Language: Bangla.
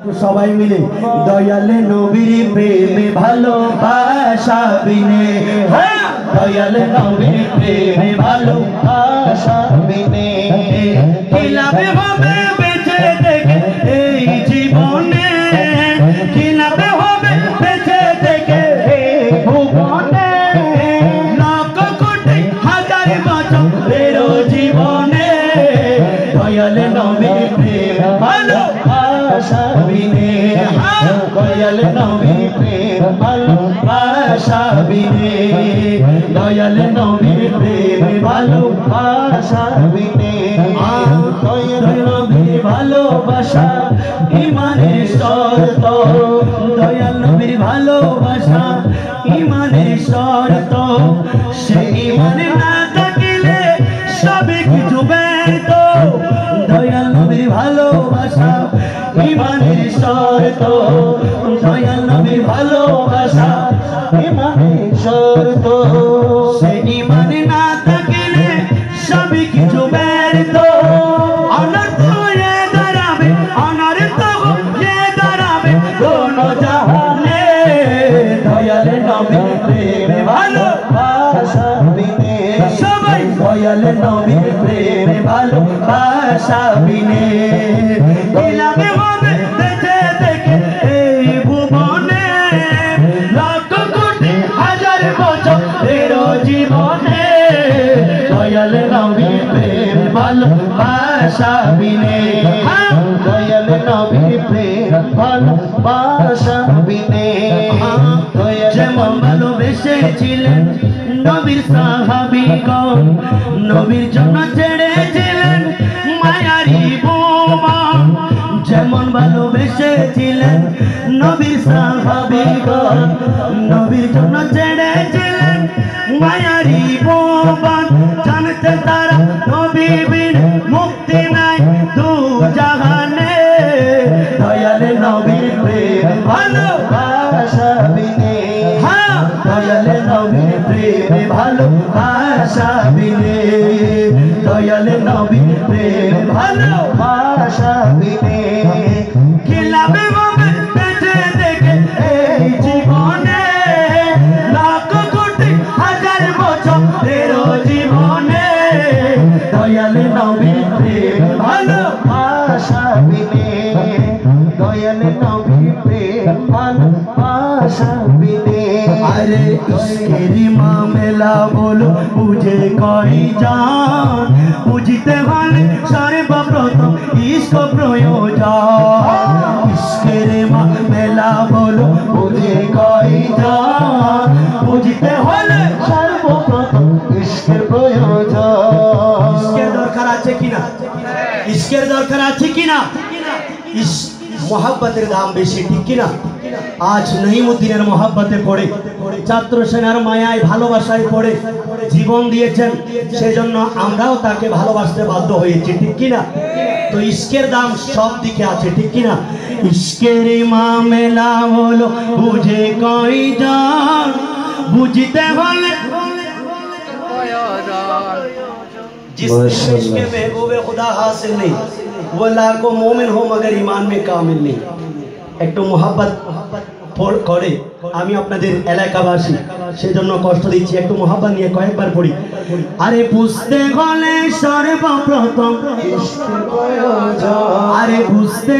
সবাই মিলে দয়ালে নবীর প্রেমে ভালোবাসা বিনে। হ্যাঁ, দয়ালে নবীর প্রেমে ভালোবাসা বিনে। হবে বেঁচে ভালোবাসা দয়াল নবী প্রেম ভালোবাসা ভাষাবিনে দয়াল নবী প্রেম ভালোবাসা বিনে দয়ালে নবী ভালোবাসা ইমানের শর্ত দয়াল নবীর ভালোবাসা ইমানের শর্ত সে ইমানে না থাকিলে সবই কিছু ব্যর্থ। অনর্থ হয়ে দাঁড়াবে, অনর্থ হয়ে দাঁড়াবে, কোন জাহানে দয়ালে নবী প্রেমে ভালোবাসা সবাই দয়ালে নবী প্রেমে ভালোবাসা বিনে। দিলামে জীবনে দয়ালে নবী প্রেম ভালোবাসা বিনে। দয়ালে নবী প্রেম ভালোবাসা বিনে। যেমন ভালোবেসেছিলেন নবীর সাহাবিগণ, নবীর জন্য ছেড়েছিলেন মায়ারি যেমন ভালোবেসেছিলেন। নবীর সাহাবিগণ নবীর জন্য ছেড়েছিলেন মায়ারি বোমা জানতে তারা নবী বিন মুক্তি নাই দু জাহানে। দয়ালে নবীর প্রেম, ভালোবাসা বিনে। হ্যাঁ নবীর প্রেম নবীর প্রেম বছরের জীবনে দয়ালে নবীর প্রেম ভালোবাসা বিনে। দয়ালে নবীর প্রেম ভালোবাসা বিনে। আরে ইস্কের মামেলা বলো বুঝে কই জান? বুঝতে হলে সর্বপ্রথম ইস্ক প্রয়োজন। দরকার আছে কিনা? ইস্কের দরকার আছে কিনা? মোহাব্বতের দাম বেশি, ঠিক কিনা? আজ নহিমুদ্দিনের মোহাব্বতে পড়ে, ছাত্র সেনার মায়ায় ভালোবাসায় পড়ে, জীবন দিয়েছেন, সেজন্য আমরাও তাকে ভালোবাসতে বাধ্য হয়েছি, ঠিক কিনা? তো ইস্কের দাম সব দিকে আছে, ঠিক কিনা? ইস্কের মামেলা হলো, বুঝে কই জান বুঝতে হলে जिसके इश्क महबूब खुदा हासिल नहीं वो लाखों मोमिन हो मगर ईमान में कामिल नहीं একটু মোহাব্বত করে আমি আপনাদের এলাকাবাসী সেজন্য কষ্ট দিচ্ছি একটু মোহাব্বত নিয়ে কয়েকবার পড়ি আরে বুঝতে হলে সর্বপ্রথম আরে বুঝতে